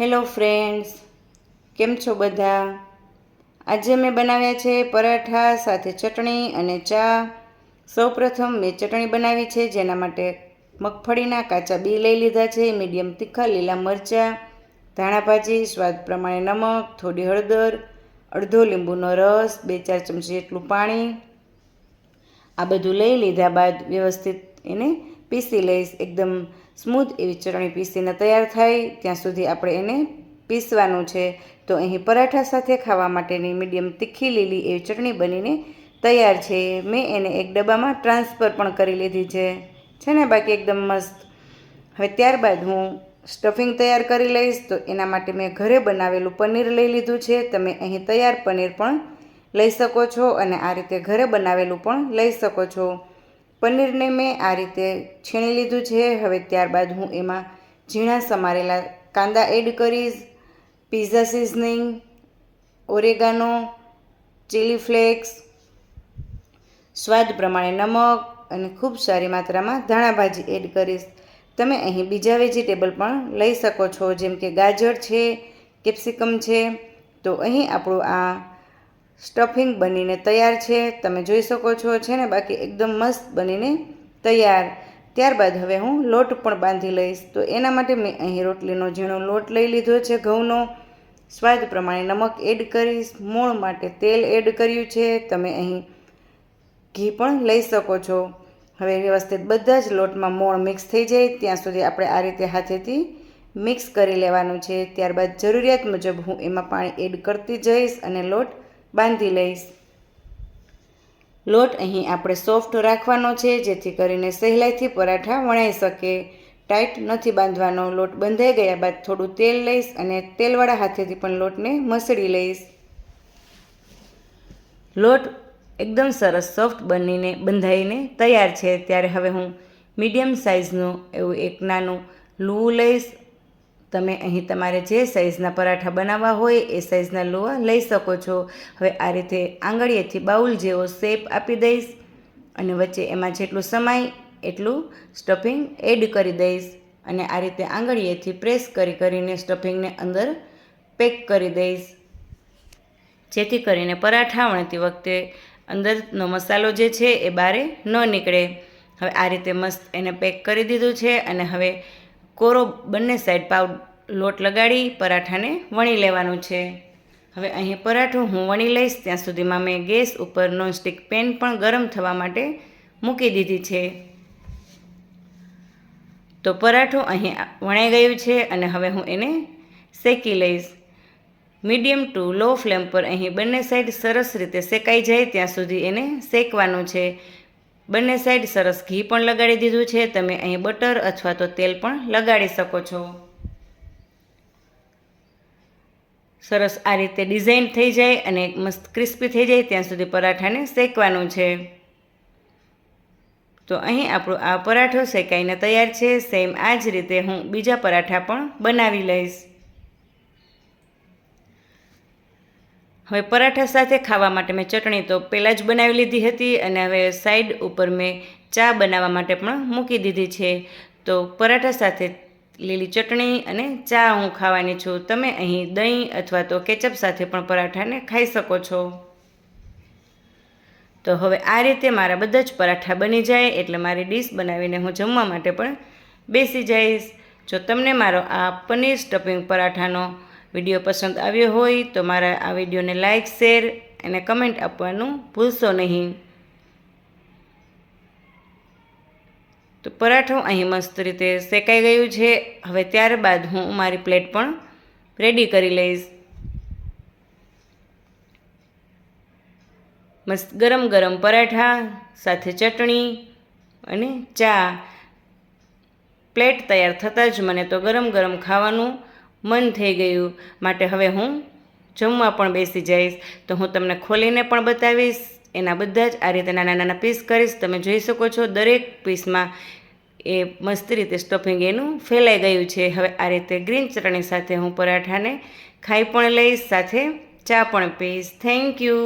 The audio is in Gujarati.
હેલો ફ્રેન્ડ્સ, કેમ છો બધા? આજે મેં બનાવ્યા છે પરાઠા સાથે ચટણી અને ચા. સૌપ્રથમ મેં ચટણી બનાવી છે, જેના માટે મગફળીના કાચા બી લઈ લીધા છે, મીડિયમ તીખા લીલા મરચાં, ધાણા ભાજી, સ્વાદ પ્રમાણે નમક, થોડી હળદર, અડધો લીંબુનો રસ, બે ચાર ચમચી જેટલું પાણી. આ બધું લઈ લીધા બાદ વ્યવસ્થિત એને પીસી લઈશ, એકદમ સ્મૂથ એવી ચટણી પીસીને તૈયાર થાય, ત્યાં સુધી આપણે એને પીસવાનું છે. તો અહીં પરાઠા સાથે ખાવા માટેની મીડિયમ તીખી લીલી એવી ચટણી બનીને તૈયાર છે. મેં એને એક ડબ્બામાં ટ્રાન્સફર પણ કરી લીધી છે. છે ને, બાકી એકદમ મસ્ત. હવે ત્યારબાદ હું સ્ટફિંગ તૈયાર કરી લઈશ. તો એના માટે મેં ઘરે બનાવેલું પનીર લઈ લીધું છે. તમે અહીં તૈયાર પનીર પણ લઈ શકો છો અને આ રીતે ઘરે બનાવેલું પણ લઈ શકો છો. પનીરને મેં આ રીતે છીણી લીધું છે. હવે ત્યારબાદ હું એમાં ઝીણા સમારેલા કાંદા એડ કરીશ, pizza seasoning, oregano, chilli flakes, સ્વાદ પ્રમાણે નમક અને ખૂબ સારી માત્રામાં ધાણા ભાજી એડ કરીશ. તમે અહીં બીજા વેજીટેબલ પણ લઈ શકો છો, જેમ કે ગાજર છે, કેપ્સિકમ છે. તો અહીં આપણું આ સ્ટફિંગ બનીને તૈયાર છે. તમે જોઈ શકો છો, છે ને? બાકી એકદમ મસ્ત બનીને તૈયાર. ત્યારબાદ હવે હું લોટ પણ બાંધી લઈશ. તો એના માટે મેં અહીં રોટલીનો ઝીણો લોટ લઈ લીધો છે, ઘઉંનો. સ્વાદ પ્રમાણે નમક એડ કરીશ. મોણ માટે તેલ એડ કર્યું છે. તમે અહીં ઘી પણ લઈ શકો છો. હવે વ્યવસ્થિત બધા જ લોટમાં મોણ મિક્સ થઈ જાય. ત્યાં સુધી આપણે આ રીતે હાથેથી મિક્સ કરી લેવાનું છે. ત્યારબાદ જરૂરિયાત મુજબ હું એમાં પાણી એડ કરતી જઈશ અને લોટ બાંધી લઈશ. લોટ અહીં આપણે સોફ્ટ રાખવાનો છે, જેથી કરીને સહેલાઈથી પરાઠા વણાઈ શકે. ટાઈટ નથી બાંધવાનો, લોટ બંધાઈ ગયા બાદ થોડું તેલ લઈશ અને તેલવાળા હાથેથી પણ લોટને મસળી લઈશ. લોટ એકદમ સરસ સોફ્ટ બનીને, બંધાઈને તૈયાર છે. ત્યારે હવે હું મીડિયમ સાઇઝનું એવું એક નાનું લૂ લઈશ તમે અહીં તમારે જે સાઇઝના પરાઠા બનાવવા હોય એ સાઇઝના લોહા લઈ શકો છો. હવે આ રીતે આંગળીએથી બાઉલ જેવો શેપ આપી દઈશ અને વચ્ચે એમાં જેટલું સમાય એટલું સ્ટફિંગ એડ કરી દઈશ અને આ રીતે આંગળીએથી પ્રેસ કરી કરીને સ્ટફિંગને અંદર પેક કરી દઈશ. જેથી કરીને પરાઠા વણતી વખતે અંદરનો મસાલો જે છે એ બારે ન નીકળે. હવે આ રીતે મસ્ત એને પેક કરી દીધું છે અને હવે કોરો બંને સાઈડ પાવ લોટ લગાડી, પરાઠાને વણી લેવાનું છે. હવે અહીં પરાઠું હું વણી લઈશ, ત્યાં સુધીમાં મેં ગેસ ઉપર નોનસ્ટિક પેન પણ ગરમ થવા માટે મૂકી દીધી છે. તો પરાઠું અહીં વણાઈ ગયું છે અને હવે હું એને શેકી લઈશ. મીડિયમ ટુ લો ફ્લેમ પર અહીં બંને સાઈડ સરસ રીતે શેકાઈ જાય, ત્યાં સુધી એને શેકવાનું છે. બંને સાઈડ સરસ ઘી પણ લગાડી દીધું છે. તમે અહીં બટર અથવા તો તેલ પણ લગાડી શકો છો. સરસ આ રીતે ડિઝાઇન થઈ જાય અને મસ્ત ક્રિસ્પી થઈ જાય ત્યાં સુધી પરાઠાને શેકવાનું છે. તો અહીં આપણો આ પરાઠો શેકાઈને તૈયાર છે. સેમ આ જ રીતે હું બીજા પરાઠા પણ બનાવી લઈશ. હવે પરાઠા સાથે ખાવા માટે મેં ચટણી તો પહેલાં જ બનાવી લીધી હતી અને હવે સાઈડ ઉપર મેં ચા બનાવવા માટે પણ મૂકી દીધી છે. તો પરાઠા સાથે લીલી ચટણી અને ચા હું ખાવાની છું. તમે અહીં દહીં અથવા તો કેચઅપ સાથે પણ પરાઠાને ખાઈ શકો છો. તો હવે આ રીતે મારા બધા જ પરાઠા બની જાય એટલે મારી ડીશ બનાવીને હું જમવા માટે પણ બેસી જઈશ. જો તમને મારો આ પનીર સ્ટફિંગ પરાઠાનો વીડિયો પસંદ આવ્યો હોય તો મારા આ વિડીયોને લાઇક શેર અને કમેન્ટ આપવાનું ભૂલશો નહીં. તો પરાઠું અહીં મસ્ત રીતે શેકાઈ ગયું છે. હવે ત્યારબાદ હું મારી પ્લેટ પણ રેડી કરી લઈશ. મસ્ત ગરમ ગરમ પરાઠા, સાથે ચટણી અને ચા. પ્લેટ તૈયાર થતાં જ મને તો ગરમ ગરમ ખાવાનું મન થઈ ગયું. માટે હવે હું જમવા પણ બેસી જઈશ. તો હું તમને ખોલીને પણ બતાવીશ. એના બધા જ આ રીતે નાના નાના પીસ કરીશ. તમે જોઈ શકો છો દરેક પીસમાં એ મસ્ત રીતે સ્ટફિંગ એનું ફેલાઈ ગયું છે. હવે આ રીતે ગ્રીન ચટણી સાથે હું પરાઠાને ખાઈ પણ લઈશ. સાથે ચા પણ પીશ. Thank you